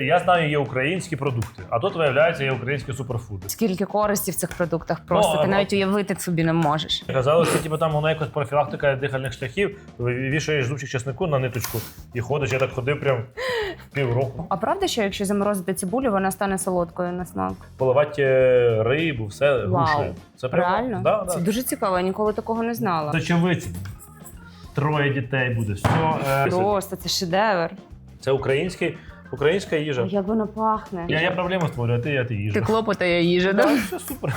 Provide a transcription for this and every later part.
Я знаю, є українські продукти, а тут виявляється є українські суперфуди. Скільки користі в цих продуктах просто Ну, ти а- навіть уявити собі не можеш. Казали, що типу, там воно якось профілактика дихальних шляхів, вішаєш зубчик чеснику на ниточку і ходиш. Я так ходив прям півроку. А правда, що якщо заморозити цибулю, вона стане солодкою на смак? Поливати рибу, все Вау. гушею. Це прям- Реально? Да, да. Це дуже цікаво, я ніколи такого не знала. Сочевиці. Троє дітей буде. Все, е, Просто це шедевр. це український, українська їжа. Як воно пахне. Я, я проблему створюю, а ти, а ти їжа. Ти клопотає їжа, Да, да? все супер.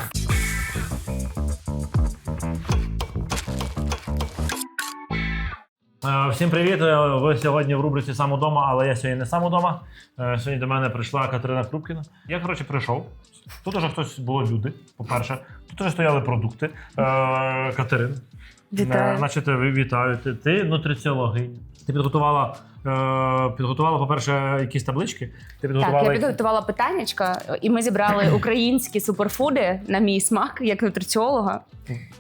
Е, Всім привіт! Е, Ви сьогодні в рубриці сам удома, але я сьогодні не сам удома. Е, Сьогодні до мене прийшла Катерина Крупкіна. Я, коротше, прийшов. Тут уже хтось було люди, по-перше. Тут уже стояли продукти. Е, Катерин. Вітаю. Е, Значить, ви- вітаю. Ти, ти нутриціологиня. Ти підготувала, е, підготувала, по-перше, якісь таблички. Ти підготувала Так, я підготувала питаннячка, і ми зібрали українські суперфуди на мій смак, як нутриціолога.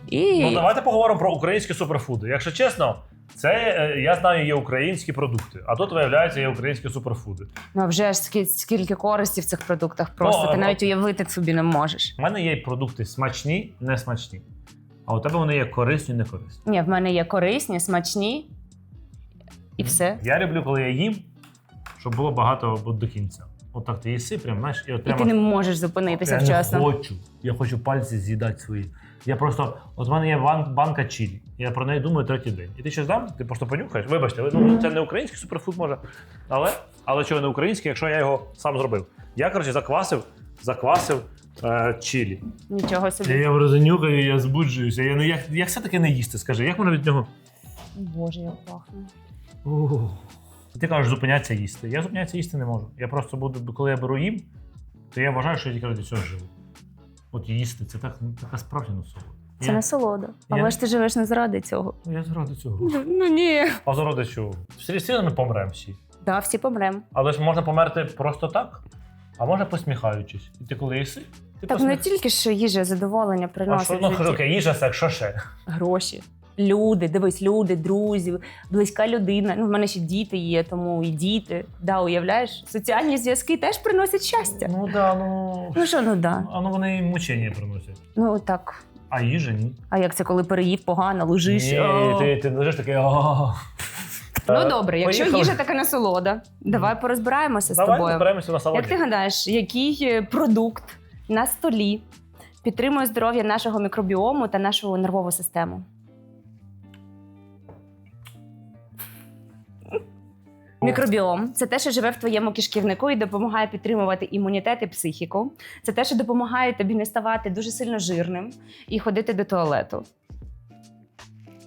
І Ну, давайте поговоримо про українські суперфуди. Якщо чесно, це е, я знаю, є українські продукти, а тут виявляється є українські суперфуди. ну, а вже ж скільки, скільки користі в цих продуктах, просто Ну, ти а- навіть уявити собі не можеш. У мене є продукти смачні, не смачні. А у тебе вони є корисні, не корисні. Ні, в мене є корисні, смачні і все. Я люблю, коли я їм, щоб було багато от до кінця. От так ти їси, прям, знаєш, і от І прямо. ти не можеш зупинитися я вчасно. не хочу. Я хочу пальці з'їдати свої. Я просто, от в мене є бан- банка чилі. Я про неї думаю третій день. І ти щось дам, ти просто понюхаєш. Вибачте, ви- ну, це не український суперфуд може. Але, але чого не український, якщо я його сам зробив. Я, коротше, заквасив, заквасив е, чилі. Нічого Я собі. його розенюкаю, я збуджуюся. Я, ну, як, як все таки не їсти, скажи, як можна від нього. Боже, як пахне. Ух. Ти кажеш, зупинятися їсти. Я зупинятися їсти не можу. Я просто буду, коли я беру їм, то я вважаю, що я тільки ради цього живу. От їсти, це так, ну, така справжня насолода. Це Я- насолода. Я- Але ж ти живеш не заради цього. Ну, я заради цього. Ну ні. А заради чого? Всі сильно ми помремо всі. Да, всі помремо. Але ж можна померти просто так, а можна посміхаючись. І ти коли їси, ти Так ну, не посміх- тільки що їжа задоволення А що, приносить ну, житті. окей, їжа, секс, що ще? гроші. Люди, дивись, люди, друзі, близька людина. Ну, в мене ще діти є, тому і діти. Да, уявляєш, соціальні зв'язки теж приносять щастя. Ну да, ну. Ну що, ну да. А ну вони мучення приносять. Ну так. А їжа ні. А як це коли переїв погано, лежиш? Ні, О. ти, ти лежиш такий. «О». Ну добре, якщо Поїхали. їжа така насолода, давай порозбираємося з Давай тобою. зберемося на Як ти гадаєш, який е, продукт на столі підтримує здоров'я нашого мікробіому та нашу нервову систему? Мікробіом це те, що живе в твоєму кишківнику і допомагає підтримувати імунітет і психіку. Це те, що допомагає тобі не ставати дуже сильно жирним і ходити до туалету.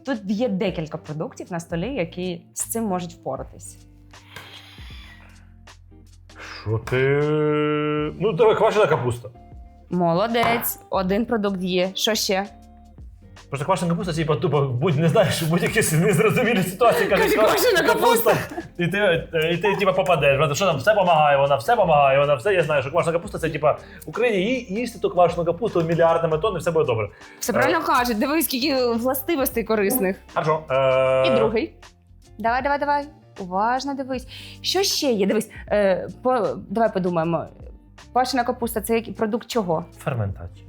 Тут є декілька продуктів на столі, які з цим можуть впоратись. Що ти. Ну, давай квашена капуста. Молодець, один продукт є. Що ще? Просто квашена капуста, типа, тупо, будь не знаєш, будь-якій незрозумілій ситуації каже, «Квашена капуста». І ти, е, і ти типа, попадеш. Що там, все допомагає, вона все допомагає, вона все. Я знаю, що квашена капуста це типа в Україні їсти ту квашену капусту мільярдами тонн, і все буде добре. Все правильно кажуть, дивись, скільки властивостей корисних. Хорошо. Е... І другий. Давай, давай, давай. Уважно дивись. Що ще є? Дивись, е, по, давай подумаємо. Пашина капуста це продукт чого? Ферментації.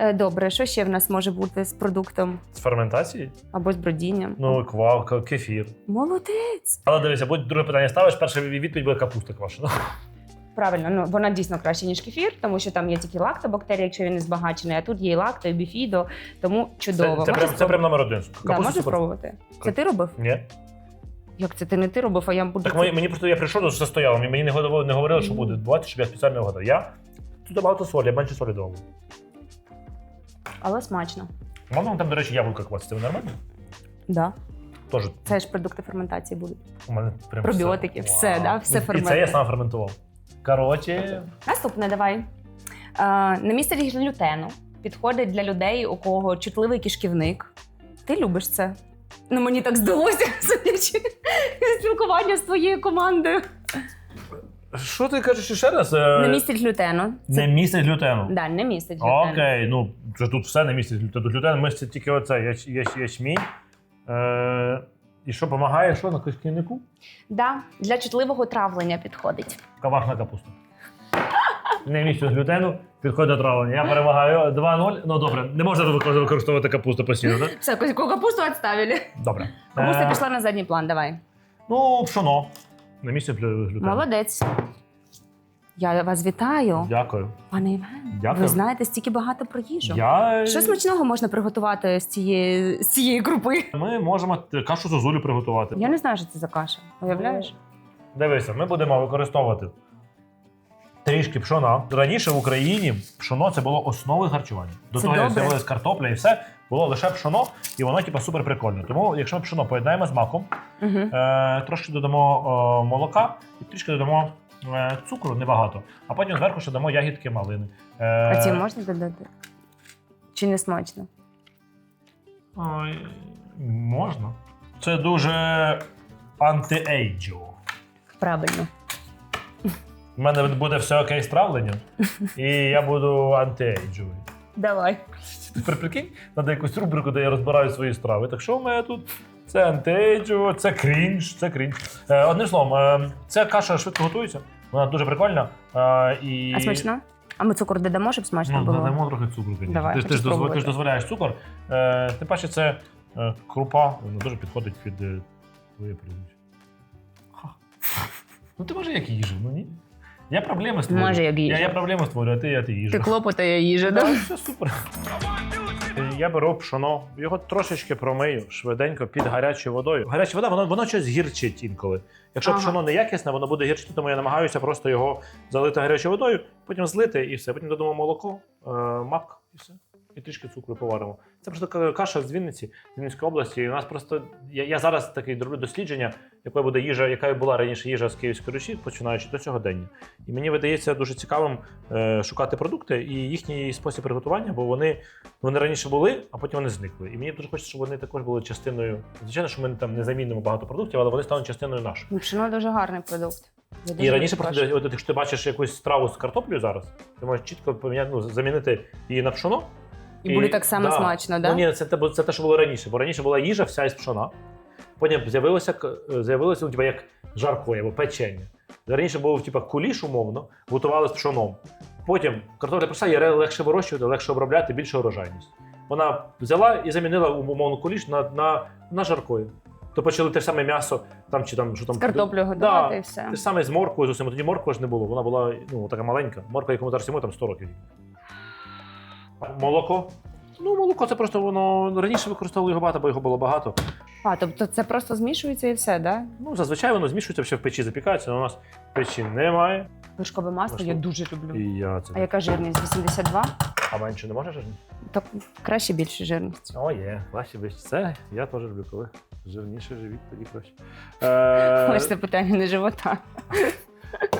Е, добре, що ще в нас може бути з продуктом З ферментації? або з бродінням? Ну, квав, к- кефір. Молодець. Але дивися, будь друге питання ставиш, перша відповідь буде капуста квашена. Правильно, ну вона дійсно краще, ніж кефір, тому що там є тільки лактобактерії, якщо він не збагачений, а тут є і лакто, і біфідо, тому чудово. Це, це, прям, це прям номер один. Да, можеш спробувати. Це ти робив? Ні. Як це ти не ти робив, а я буду. Так мені, мені просто я прийшов, тут все стояло, мені не не говорили, що буде відбуватися, щоб я спеціально вгадав. Я тут багато солі, я менше солі дав. Але смачно. Можна там, до речі, яблука квасити, ви нормально? Да. Теж Це ж продукти ферментації будуть. у мене прям Пробіотики, все, Вау. да, все І це я сам ферментував. Коротше, Наступне давай. А, не містить глютену. Підходить для людей, у кого чутливий кишківник. Ти любиш це? Ну, мені так здалося, судячи спілкування з твоєю командою. Що ти кажеш ще раз? Е, Не містить глютену. Це... Не містить глютену. Да, не містить глютену. Окей, ну це тут все не містить глютену. Глютен містить тільки оце яч, яч, ячмінь, е, І що допомагає, що на кишківнику? Да, для чутливого травлення підходить. Кавахна капуста. Не місцю з глютену, підходить до травлення. Я перемагаю 2-0. Ну добре, не можна використовувати капусту постійно, так? Все, капусту відставили. Добре. Капуста Е, пішла на задній план, давай. Ну, пшоно. На місці глю- глютену. Молодець. Я вас вітаю, Дякую. пане Євген. Дякую. Ви знаєте стільки багато про їжу. Я... Що смачного можна приготувати з цієї, з цієї крупи? Ми можемо кашу зозулю приготувати. Я не знаю, що це за каша. Уявляєш? Дивися, ми будемо використовувати трішки пшона. Раніше в Україні пшоно це було основою харчування. До Це того, як добре. з'явилась картопля і все, було лише пшоно, і воно типу, супер прикольно. Тому, якщо ми пшоно поєднаємо з маком, Угу. е, трошки додамо е, молока і трішки додамо е, цукру, небагато, а потім зверху ще дамо ягідки малини. Е, А ці можна додати? Чи не смачно? ой, можна. Це дуже анти-ейджово. Правильно. У мене буде все окей з травленням, і я буду антиейджовий. Давай. Тепер прикинь, треба якусь рубрику, де я розбираю свої страви. Так що в мене тут? Це антиейджово, це крінж, це крінж. Е, одним словом, е, ця каша швидко готується, вона дуже прикольна. Е, і... А смачно? А ми цукор додамо, щоб смачно Ну, було? додамо трохи цукру, звісно. Давай, ти, ж- ти, хочу ж дозв- ти спробувати. ж дозволяєш цукор. Е, тим паче, це е, крупа, вона дуже підходить під е, твоє прізвище. Ха. Ну ти може як їжа, ну ні? Я проблеми створюю. Може, як їжа. Я, я проблеми створюю, а ти, а ти їжа. Ти клопотає їжа, Да, да? все супер. Я беру пшоно, його трошечки промию швиденько під гарячою водою. Гаряча вода, воно, воно щось гірчить інколи. Якщо Ага. пшоно неякісне, воно буде гірчити, тому я намагаюся просто його залити гарячою водою, потім злити і все. Потім додамо молоко, е, мак і все. І трішки цукру поваримо. Це просто каша з Вінниці, з Вінницької області. І у нас просто я, я зараз такий роблю дослідження, якою буде їжа, яка була раніше їжа з Київської Русі, починаючи до цього дня. І мені видається дуже цікавим е, шукати продукти і їхній спосіб приготування, бо вони, вони раніше були, а потім вони зникли. І мені дуже хочеться, щоб вони також були частиною. Звичайно, що ми там не замінимо багато продуктів, але вони стануть частиною. Ну, Пшено дуже гарний продукт. Я І раніше просто, от, якщо ти бачиш якусь страву з картоплею зараз, ти можеш чітко поміняти, ну, замінити її на пшоно. І буде так само смачно, да? Ну, ні, це, те, це те, що було раніше. Бо раніше була їжа вся із пшона. Потім з'явилося, к- з'явилося ну, типа, як жаркое або печення. Раніше був типа, куліш, умовно, готували з пшоном. Потім картопля прийшла, її легше вирощувати, легше обробляти, більша урожайність. Вона взяла і замінила умовно куліш на, на, на жаркое. То почали те ж саме м'ясо, там чи там що там З картоплею готувати і все. те ж саме з морквою з усім. Тоді моркви ж не було. Вона була ну, така маленька. Морква, якому зараз йому там 100 років. Молоко. Ну, молоко це просто воно раніше використовували його багато, бо його було багато. А, тобто це просто змішується і все, да? Ну, зазвичай воно змішується ще в печі, запікається, але у нас печі немає. Вершкове масло я дуже люблю. І я це. А яка жирність? 82? А менше не можеш? Так краще більше жирність. О, є, краще вище. Це я теж люблю, коли жирніше живіт, тоді краще. Е, Ось це питання не живота.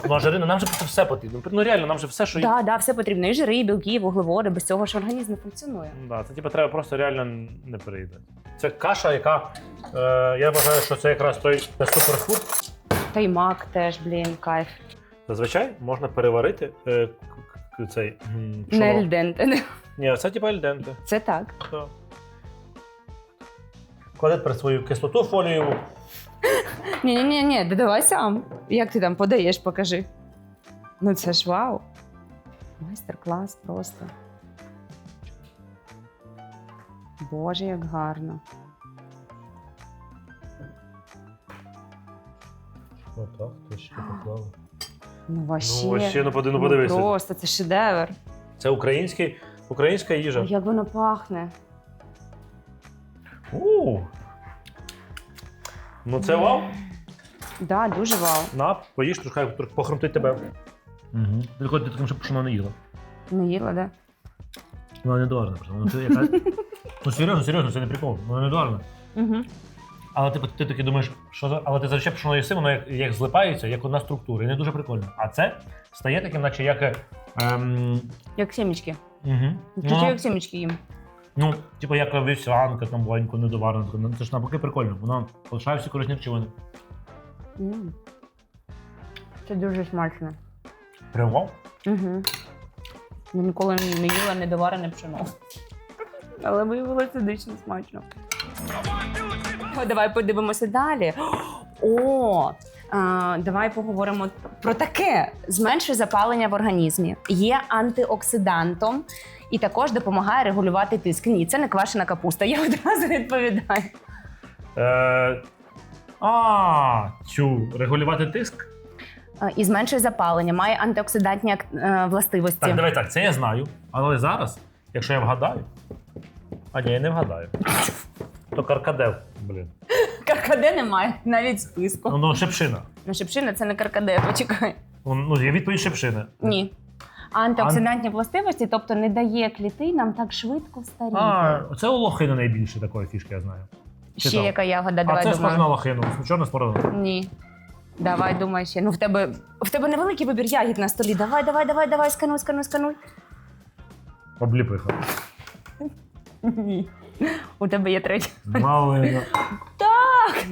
Ну, а жарина, нам же просто все потрібно. Ну реально, нам же все, що Так, да, все потрібно. І жири, і білки, і вуглеводи. Без цього ж організм не функціонує. Да, це типу, треба просто реально не переїдати. Це каша, яка е, я вважаю, що це якраз той це суперфуд. Та й мак теж, блін, кайф. Зазвичай можна переварити е, к- к- цей м. Не альденте. Ні, це типу альденте. Це так. Кладе при свою кислоту фолієву. Ні, ні, ні, додавай сам. Як ти там подаєш, покажи. Ну це ж вау. Майстер-клас просто. Боже, як гарно. Отак, то ще поклали. Ну, вообще. Ну, ще ну, поди- ну, подивися. Просто це шедевр. Це український, українська їжа. Як воно пахне. У. Ну це вау. Да, дуже вау. На, поїж, трохи трохи похрумтить тебе. Угу. Тільки ти таким, щоб пшено не їла. Не їла, да? Вона не доварена просто. Вона це. Ну серйозно, серйозно, це не прикол. Вона не доварена. Угу. Але ти, ти таки думаєш, що за. Але ти зазвичай пшено їси, воно як, як злипається, як одна структура, і не дуже прикольно. А це стає таким, наче як. Ем, Як семечки. угу. Ну, як семечки їм. Ну, типу, як вівсянка, там буенько недоварена. Ну, Це ж навпаки прикольно. Вона полишає всі корисні речовини. М. Це дуже смачно. Прям вау. Угу. Я ніколи не їла недоварене пшено. Але виявилося дично смачно. Давай подивимося далі. О, давай поговоримо про таке: зменшує запалення в організмі, є антиоксидантом і також допомагає регулювати тиск. Ні, це не квашена капуста. Я одразу відповідаю. Е, а, цю регулювати тиск? І зменшує запалення, має антиоксидантні ак- е, властивості. Так, давай так, це я знаю. Але зараз, якщо я вгадаю. А ні, я не вгадаю. То каркадев, блін. Каркаде немає навіть списку. Ну, ну шепшина. Ну, шипшина це не каркаде, почекай. Ну, є відповідь шепшини. Ні. Антиоксидантні властивості, тобто не дає клітинам так швидко старіти. А, це у лохини найбільше такої фішки, я знаю. Ще читав. яка ягода, А давай це думаю. схоже на лохину. Чорна спорона. Ні. Давай, думай ще. Ну, в тебе, в тебе невеликий вибір ягід на столі. Давай, давай, давай, давай, скануй, скануй, скануй. Обліпиха. Ні. У тебе є третя. Малина. Так.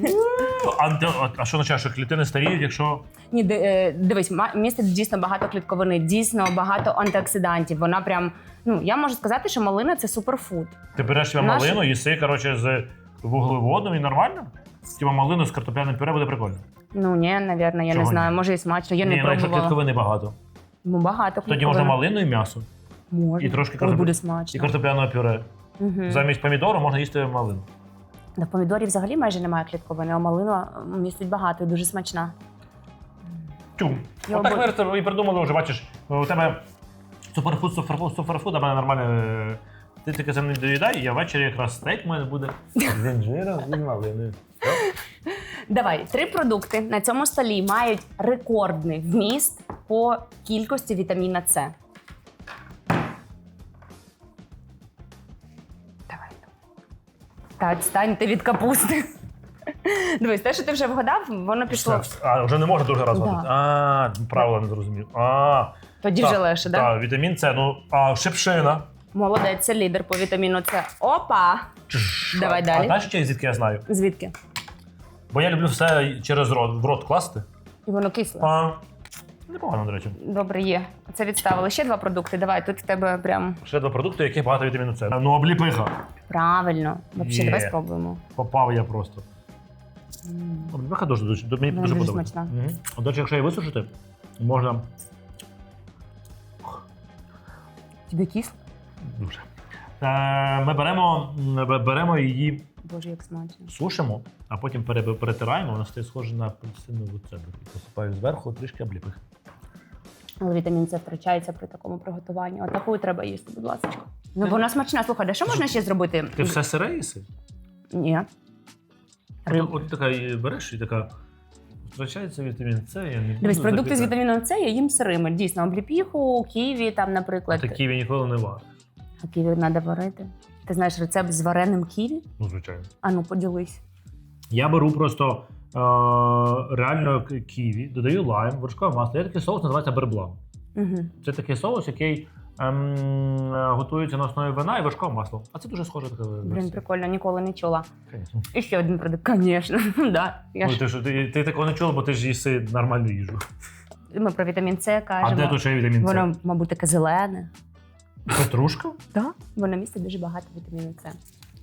Анти... а- А що означає, що клітини старіють, якщо. Ні, ди- е, дивись, ма- містить дійсно багато клітковини, дійсно багато антиоксидантів. Вона прям, ну я можу сказати, що малина це суперфуд. Ти береш тебе Наш- малину, їси, коротше, з вуглеводом і нормально? Тіма малину з картопляним пюре буде прикольно. Ну ні, напевно, я Чого не знаю. ні? Може і смачно. Я Ні, не ну, якщо пробувала. клітковини багато. Ну, багато Тоді клітковин. можна малину і м'ясо, Може. і трошки Ой, картоплі- буде і смачно. картопляного пюре. Угу. Замість помідору можна їсти малину. На помідорі взагалі майже немає клітковини, а малина містить багато і дуже смачна. Тю. Я Отак обож- ми і придумали вже, бачиш, у тебе суперфуд, суперфуд, суперфуд, а в мене нормально. е, Ти таке це не доїдай, я ввечері якраз стейк у мене буде з інжиром і малиною. Давай, три продукти на цьому столі мають рекордний вміст по кількості вітаміна С. Та відстаньте від капусти. Дивись, те, що ти вже вгадав, воно пішло. Все, А, вже не можна дуже раз Да. гадати. А, правила не зрозумів. А, Тоді вже легше, так? Так, вітамін С, ну, а шипшина. Молодець, це лідер по вітаміну С. Опа! Чш. Давай а, далі. А знаєш, ще звідки я знаю? Звідки? Бо я люблю все через рот, в рот класти. І воно кисле. А, непогано, до речі. Добре, є. Це відставили. Ще два продукти. Давай, тут в тебе прям Ще два продукти, які багато вітаміну С. Ну, обліпиха. правильно. Взагалі, Є. давай спробуємо. Попав я просто. Обліпиха дуже, дуже, мені дуже дуже подобається. смачна. Мгм. От, До речі, якщо її висушити, можна Тобі кисло? дуже. Е, ми беремо, м, беремо її, Боже, як смачно. сушимо, а потім пере- перетираємо, вона стає схожа на апельсинову цедру. І посипаю зверху трішки обліпихи. Але вітамін С втрачається при такому приготуванні. От таку треба їсти, будь ласка. Ну бо вона смачна. Слухай, а що можна ще зробити? Ти все сире їси? Ні. От, Риб. от така і береш і така. Втрачається вітамін С, я не Дивись, продукти з запікати. вітаміном С я їм сирими. Дійсно, обліпіху, ківі, там, наприклад. Такі він ніколи не варить. А ківі треба варити. Ти знаєш рецепт з вареним ківі? Ну, звичайно. А ну поділись. Я беру просто реально к- ківі, додаю лайм, вершкове масло. Є такий соус, називається берблан. Угу. Це такий соус, який ем, е, готується на основі вина і вершкового масла. А це дуже схоже таке. Блін, прикольно, ніколи не чула. Звісно. І ще один продукт, звісно. да. Я Ну, ж... ти, ти, ти такого не чула, бо ти ж їси нормальну їжу. Ми про вітамін С А кажемо. де тут ще вітамін С? Воно, мабуть, таке зелене. Петрушка? Так. Воно містить дуже багато вітаміну С.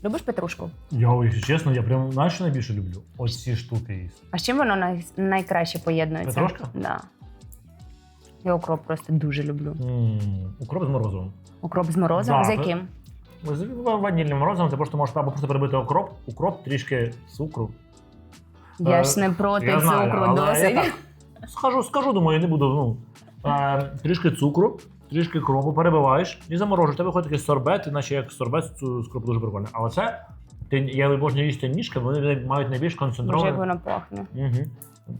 Любиш петрушку? Я, якщо чесно, я прям знаєш, що найбільше люблю? Ось ці штуки їсти. А з чим воно най... найкраще поєднується? Петрушка? Да. Я укроп просто дуже люблю. м укроп з морозивом. Укроп з морозом? Да, з ви- яким? З ванільним морозивом ти просто можеш або просто перебити окроп, укроп, трішки цукру. Я Е, ж не проти Я знаю, цукру але досить. я так Скажу, скажу, думаю, не буду. Ну, е, трішки цукру, трішки кропу перебиваєш і заморожуєш. Тебе виходить такий сорбет, іначе як сорбет з кропу дуже прикольно. Але це, ти, я обожнюю їсти ніжки, вони мають найбільш Боже, як концентрований, воно пахне. угу.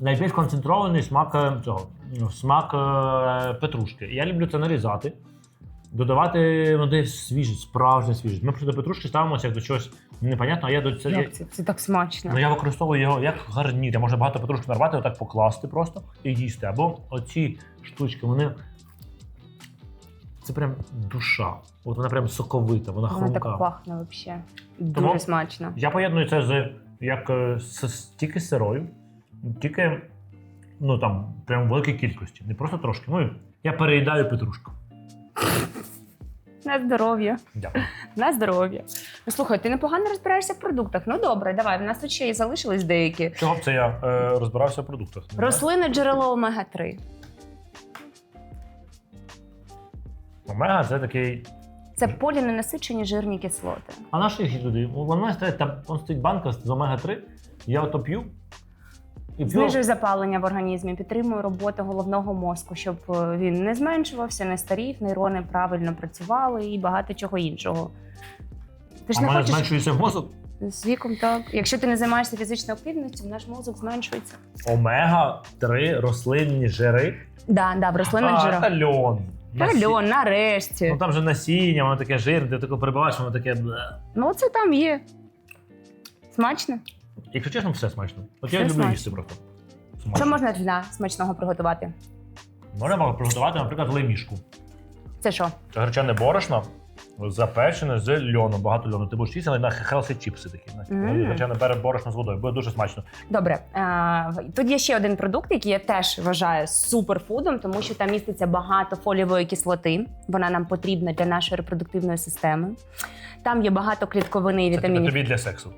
найбільш концентрований смак е, цього, ну, смак е, петрушки. Я люблю це нарізати. Додавати ну, десь свіжість, справжню свіжість. Ми просто до петрушки ставимося як до чогось непонятного, а я до це. Як це? Це так смачно. Ну я використовую його як гарнір. Я можу багато петрушки нарвати, отак покласти просто і їсти. Або оці штучки, вони. Це прям душа. От вона прям соковита, вона Воно так пахне взагалі. Тому- Дуже смачно. Я поєдную це з як е, з, з- тільки з сирою, тільки ну там прям в великій кількості. Не просто трошки. Ну, я переїдаю петрушку. На здоров'я. Дякую. На здоров'я. Ну, слухай, ти непогано розбираєшся в продуктах. Ну добре, давай. В нас тут ще й залишились деякі. Чого б це я е, розбирався в продуктах? Рослини джерело омега-3. Омега це такий. Це поліненасичені жирні кислоти. А на що їх туди? Вона стоїть, там вон стоїть банка з омега-3, я ото п'ю. І. Знижує запалення в організмі, підтримує роботу головного мозку, щоб е, він не зменшувався, не старів, нейрони правильно працювали і багато чого іншого. Ти ж а не мене хочеш зменшується мозок. з віком, так. Якщо ти не займаєшся фізичною активністю, наш мозок зменшується. Омега-3 рослинні жири. Да, да, в рослинних а, жирах. Та льон. Насі- Та льон, нарешті. Ну там же насіння, воно таке жирне, ти таке перебиваєш, воно таке. бле. Ну, це там є. Смачно. Якщо чесно, все смачно. От я Все люблю смачно. їсти просто. Смачно. Що можна для смачного приготувати? Можна приготувати, наприклад, лемішку. Це що? Це гречане борошно, запечене з льону, багато льону. Ти будеш їсти, але на хелсі чіпси такі. Хоча не бере борошно з водою, буде дуже смачно. Добре, е, тут є ще один продукт, який я теж вважаю суперфудом, тому що там міститься багато фолієвої кислоти. Вона нам потрібна для нашої репродуктивної системи. Там є багато клітковини і Це типу тобі для сексу.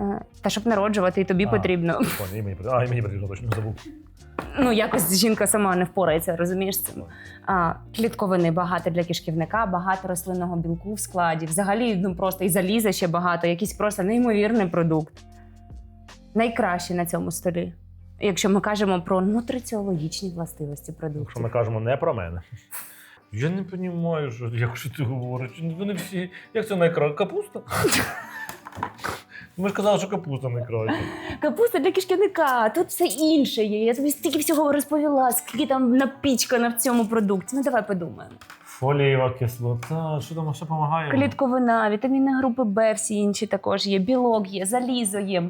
Е, Та щоб народжувати, і тобі А. потрібно. І мені потрібно. А, і мені потрібно, точно не забув. Ну якось жінка сама не впорається, розумієш з цим. А, клітковини багато для кишківника, багато рослинного білку в складі. Взагалі, ну просто і заліза ще багато, якийсь просто неймовірний продукт. Найкращий на цьому столі. Якщо ми кажемо про нутриціологічні властивості Якщо продуктів. ми кажемо не про мене. Я не розумію, що, як що ти говориш. Вони всі. Як це найкраще? Капуста? Ми ж казали, що капуста найкраще. Капуста для кишківника, тут все інше є. Я тобі стільки всього розповіла, скільки там напічкано в цьому продукті. Ну давай подумаємо. Фолієва кислота, що там ще допомагає? Клітковина, вітаміни групи Б, всі інші також є. Білок є, залізо є,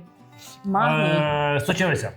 магній. Е, Сочевиця.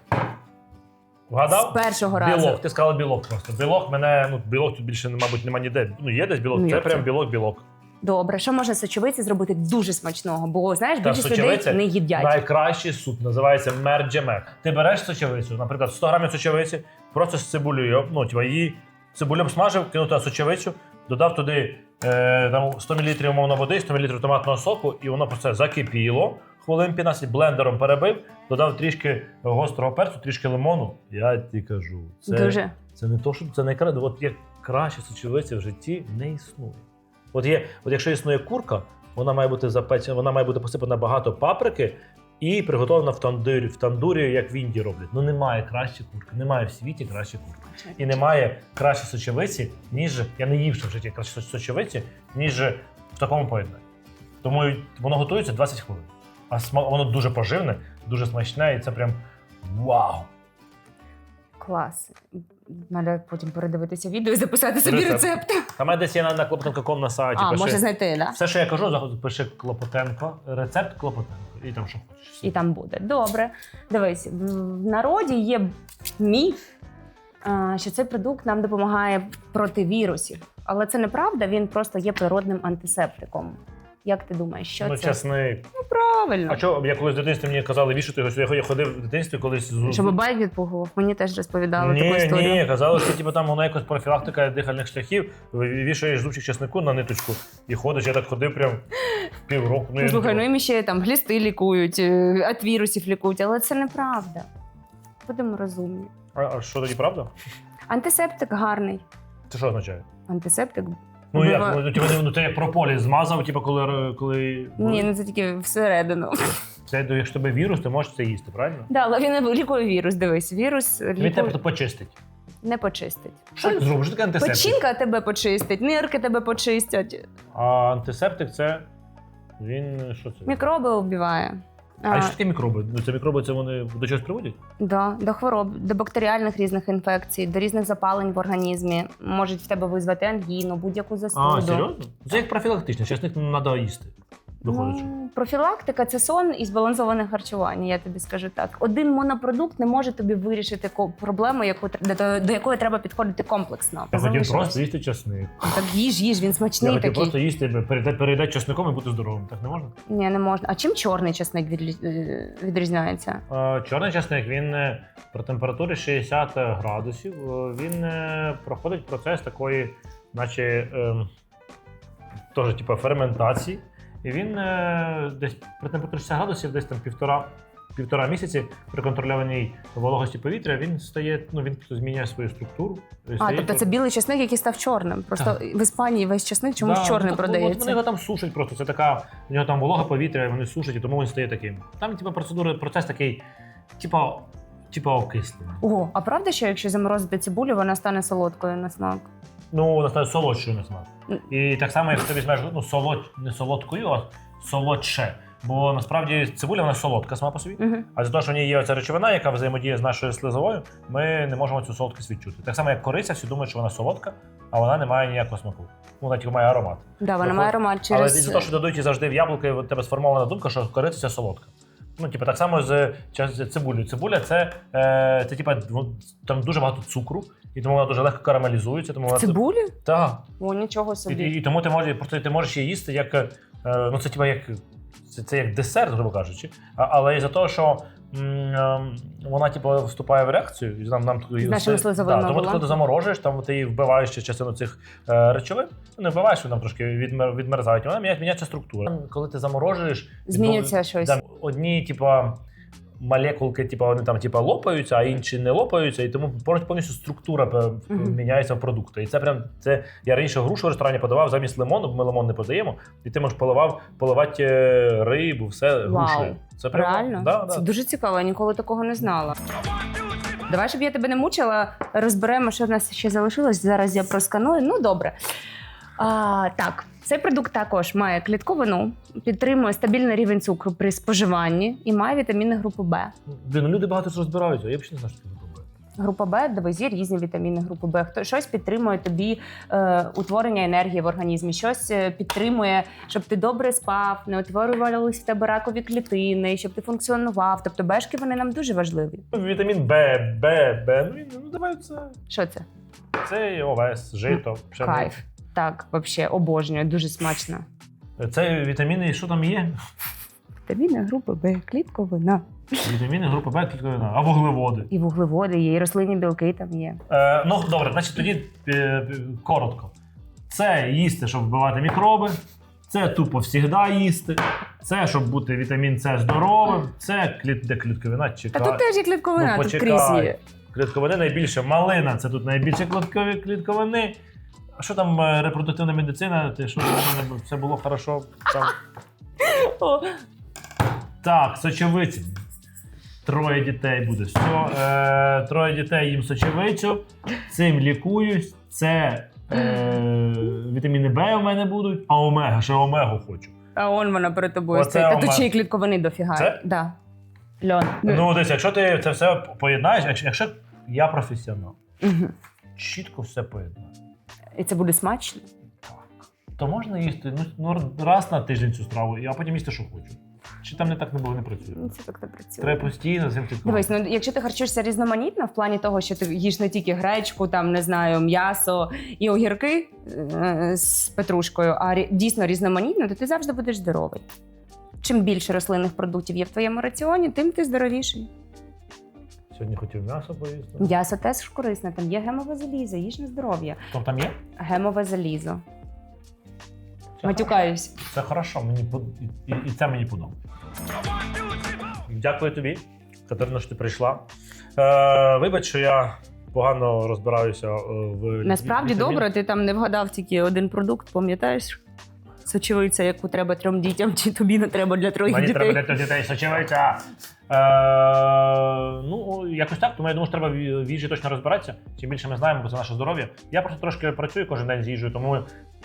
Вгадав? З першого разу. Білок, ти сказала білок просто. Білок мене, ну, білок тут більше, мабуть, нема ніде. Ну, є десь білок, Ну, це як прям це? білок-білок. Добре, що можна сочевиці зробити дуже смачного? Бо знаєш, Та більшість сочевиця людей не їдять. Найкращий суп називається мерджемек. Ти береш сочевицю, наприклад, 100 грамів сочевиці, просто з цибулею, ну, типа її цибулю смажив, кинув туди сочевицю, додав туди е, там 100 мл умовно води, 100 мл томатного соку, і воно просто закипіло. Хвилин 15 блендером перебив, додав трішки гострого перцю, трішки лимону. Я ті кажу, це, Дуже. це не то, що це не найкраще. От як краще сочевиця в житті не існує. От є, от якщо існує курка, вона має бути запечена, вона має бути посипана багато паприки і приготовлена в тандурі, в тандурі, як в Індії роблять. Ну немає краще курки, немає в світі краще курки. І немає краще сочевиці, ніж я не їв ще в житті краще сочевиці, ніж в такому поєднанні. Тому воно готується 20 хвилин. А сма- воно дуже поживне, дуже смачне, і це прям вау! Клас. Треба потім передивитися відео і записати собі Рецепт. А мене десь є на, на Клопотенко.com на сайті. А, пише- може знайти, да? Все, що я кажу, пиши Клопотенко, рецепт Клопотенко. І там що хочеш. І там буде. Добре. Дивись, в в народі є міф, що цей продукт нам допомагає проти вірусів. Але це неправда, він просто є природним антисептиком. Як ти думаєш, що ну, це? чесник. Ну, правильно. А що, я колись в дитинстві мені казали вішати його, що я ходив в дитинстві колись з Щоб байк відпугував, мені теж розповідали таку Ні, історію. ні, казали, що типу, там воно якось профілактика дихальних шляхів, вішаєш зубчик чеснику на ниточку і ходиш. Я так ходив прям півроку. Ну, Ну, слухай, ну їм ще там глісти лікують, е, від вірусів лікують, але це неправда. Будемо розумні. а, а що тоді правда? Антисептик гарний. Це що означає? Антисептик. Ну як? Ну, типу, ну, ти як прополіс змазав, типу, коли, коли... Ні, ну це тільки всередину. Це якщо тебе вірус, ти можеш це їсти, правильно? Да, але він не лікує вірус. Дивись, вірус Він лікує... тебе почистить. не почистить. Що ти зробиш? Що таке антисептик? Печінка тебе почистить, нирки тебе почистять, А антисептик це. Він що це? мікроби вбиває. А, що таке мікроби? Ну, це мікроби це вони до чогось приводять? да, до хвороб, до бактеріальних різних інфекцій, до різних запалень в організмі. Можуть в тебе визвати ангіну, будь-яку застуду. А, серйозно? Це як профілактично, зараз не треба їсти. Виходить. Ну, профілактика це сон і збалансоване харчування, я тобі скажу так. Один монопродукт не може тобі вирішити проблему, яку до, до якої треба підходити комплексно. Я хотів просто їсти чесник. Так їж, їж, він Я смачний хотів такий. просто їсти, передати чесником і бути здоровим. Так не можна? Ні, не можна. А чим чорний чесник відлі- е, відрізняється? Чорний чесник він е, при температурі 60 градусів. е, Він проходить процес такої, наче ем, теж типу, ферментації. І він е, десь при температурі 60 градусів, десь там півтора, півтора місяці при контрольованій вологості повітря, він стає, ну він змінює свою структуру. А, стає тобто це білий чесник, який став чорним. Просто в Іспанії весь чесник чомусь Да, чорний ну, продається. вони його там сушать просто. Це така, у нього там волога повітря, і вони сушать, і тому він стає таким. Там, типу, процедура, процес такий, типу, типу окислення. О, а правда, що якщо заморозити цибулю, вона стане солодкою на смак? Ну, вона стає солодшою на смак. І так само, якщо ти візьмеш ну, солод, не солодкою, а солодше. Бо насправді цибуля вона солодка сама по собі. Угу. А за те, що в ній є ця речовина, яка взаємодіє з нашою слизовою, ми не можемо цю солодкість відчути. Так само, як кориця, всі думають, що вона солодка, а вона не має ніякого смаку. Ну, вона тільки має аромат. Да, вона має аромат Але за те, що дадуть і завжди в яблуки, у тебе сформована думка, що кориця це солодка. Ну, типу, так само з з цибулею. Цибуля це, е, це типу, ну, там дуже багато цукру, і тому вона дуже легко карамелізується. Тому вона Цибулі? Так. О, нічого І, собі. і, і тому ти можеш просто ти можеш її їсти як е, ну це типа як це, це як десерт, грубо кажучи. А, але із-за того, що м, ем, вона типу вступає в реакцію, і нам нам це- слизовими да, тому ти коли заморожуєш, там ти вбиваєш ще частину цих е, речовин. Ну, не вбиваєш, вони там трошки відмер, відмерзають. Вона міняє- міняється структура. Коли ти заморожуєш, Змінюється відбув- щось. да, одні, типа. Молекулки, типу, вони там типу, лопаються, а інші не лопаються, і тому повністю структура міняється в продукти. І це прям це я раніше грушу в ресторані подавав замість лимону, бо ми лимон не подаємо, і ти можеш поливав, поливати е, рибу, все грушею. Це прям, Реально? Да, Це да. дуже цікаво, я ніколи такого не знала. Давай, щоб я тебе не мучила, розберемо, що в нас ще залишилось. Зараз я просканую. Ну, добре. А, так, цей продукт також має клітковину, підтримує стабільний рівень цукру при споживанні і має вітаміни групи Б. Блін, ну люди багато що розбираються. Я взагалі не знаю, що таке. Група Б, дивись, є різні вітаміни групи Б. Хто щось підтримує тобі е, утворення енергії в організмі, щось е, підтримує, щоб ти добре спав, не утворювались в тебе ракові клітини, щоб ти функціонував. Тобто бешки вони нам дуже важливі. Ну, Вітамін Б, Б, Б. Ну, він- ну давай це. Що це? Це овес, жито, пшениця. Кайф. Так, взагалі, обожнюю, дуже смачно. Це вітаміни, і що там є? Вітаміни групи Б, клітковина. Вітаміни групи Б, клітковина, а вуглеводи. І вуглеводи є, і рослинні білки там є. Е, ну, добре, значить тоді е, е, коротко. Це їсти, щоб вбивати мікроби. Це тупо всігда їсти. Це щоб бути вітамін С здоровим. Це кліт, де клітковина Та чекає. тут теж є клітковина, Ну, тут почекай. крізь є. Клітковини найбільше. Малина це тут найбільше кліткові клітковини. А що там е, репродуктивна медицина? Ти що в мене все було хорошо? Там. О, Так, сочевиці. Троє дітей буде. Все. Е, троє дітей їм сочевицю. Цим лікуюсь. Це е, вітаміни Б у мене будуть, а омега, ще омегу хочу. А он вона перед тобою Оце стоїть. Та тут вона. ще й клітковини дофіга. Це? Да. Льон. Ну, десь, якщо ти це все поєднаєш, якщо, якщо я професіонал, чітко все поєднаю. І це буде смачно. То можна їсти ну, ну, раз на тиждень цю страву, а потім їсти, що хочу. Чи там не так не було, не працює. Ну, Це так не працює. Треба постійно з цим. Дивись, ну якщо ти харчуєшся різноманітно в плані того, що ти їш не тільки гречку, там не знаю, м'ясо і огірки е, з петрушкою, а рі- дійсно різноманітно, то ти завжди будеш здоровий. Чим більше рослинних продуктів є в твоєму раціоні, тим ти здоровіший. Сьогодні хотів м'ясо поїсти. М'ясо теж корисне, там є гемове залізо, їж на здоров'я. Хто там є? Гемове залізо. Це Матюкаюсь. Це хорошо, мені под- і, і це мені подобається. Дякую тобі, Катерина, що ти прийшла. Е, вибач, що я погано розбираюся е, в Насправді вітамін- добре, ти там не вгадав тільки один продукт, пам'ятаєш? Сочевиця, яку треба трьом дітям, чи тобі не треба для троїх Мені дітей. треба для дітей сочевиця. Е, ну, якось так, тому я думаю, що треба в їжі точно розбиратися. Чим більше ми знаємо, бо це наше здоров'я. Я просто трошки працюю кожен день з їжею, тому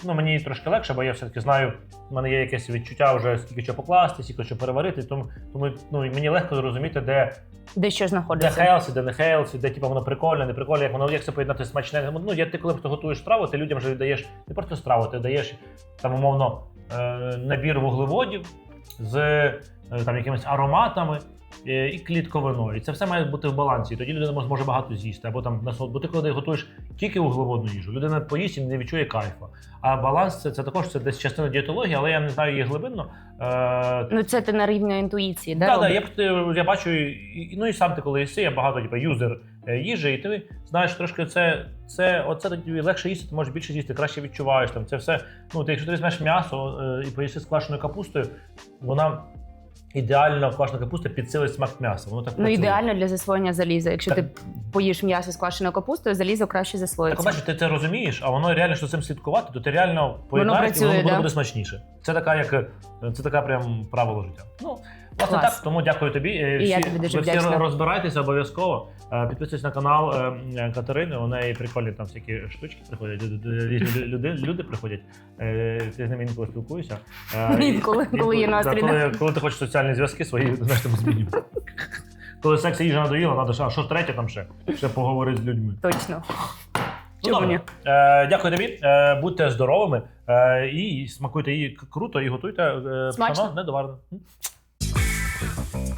ну, мені трошки легше, бо я все-таки знаю, в мене є якесь відчуття вже скільки що покласти, скільки що переварити. Тому, тому ну, мені легко зрозуміти, де, Де що де хелсі, де не хелсі, де типу, воно прикольне, не прикольне, як воно як це поєднати смачне. Ну, я ти коли ти готуєш страву, ти людям вже даєш не просто страву, ти даєш там умовно е, набір вуглеводів з е, там якимись ароматами. Е, і клітковино. І це все має бути в балансі. І тоді людина може- зможе багато з'їсти. Або там. Бо ти коли готуєш тільки вуглеводну їжу, людина поїсть і не відчує кайфу. А баланс це, це також це десь частина дієтології, але я не знаю її глибинно. Е, Ну це ти на рівні інтуїції, да? Да, да, я, я бачу, і, і- ну і сам ти коли їси, я багато типу, юзер е, їжі, і ти знаєш трошки це, це оце тобі легше їсти, ти можеш більше їсти, краще відчуваєш там. Це все. Ну, ти, якщо ти візьмеш м'ясо е, і поїси з квашеною капустою, вона ідеально квашена капуста підсилить смак м'яса. Воно так Ну, працює. ідеально для засвоєння заліза. Якщо Так. ти поїш м'ясо з квашеною капустою, залізо краще Так, бачиш, ти це розумієш, а воно реально, що з цим слідкувати, то ти реально поєднаєш, і працює, воно буде, да. буде смачніше. Це така, як е, це така прям правило життя. Ну, власне Клас. так, тому дякую тобі. Е, І я тобі дуже ви всі вдячна. розбирайтеся обов'язково. Е, Підписуйтесь на канал е, е, Катерини. У неї прикольні там всякі штучки приходять. Різні люди, люди приходять. Е, Ти з ними інколи спілкуєшся. Е, і- Інколи, коли є настрій, Коли, коли ти хочеш соціальні зв'язки свої, знаєш, там змінювати. Коли секс і їжа надоїла, треба ще, а що третє там ще? Ще поговорити з людьми. Точно. Ну, Чому добре. ні? Е, дякую тобі. Е, будьте здоровими е, і смакуйте її к- круто і готуйте е, Смачно. пшено недоварене. М. Thank you.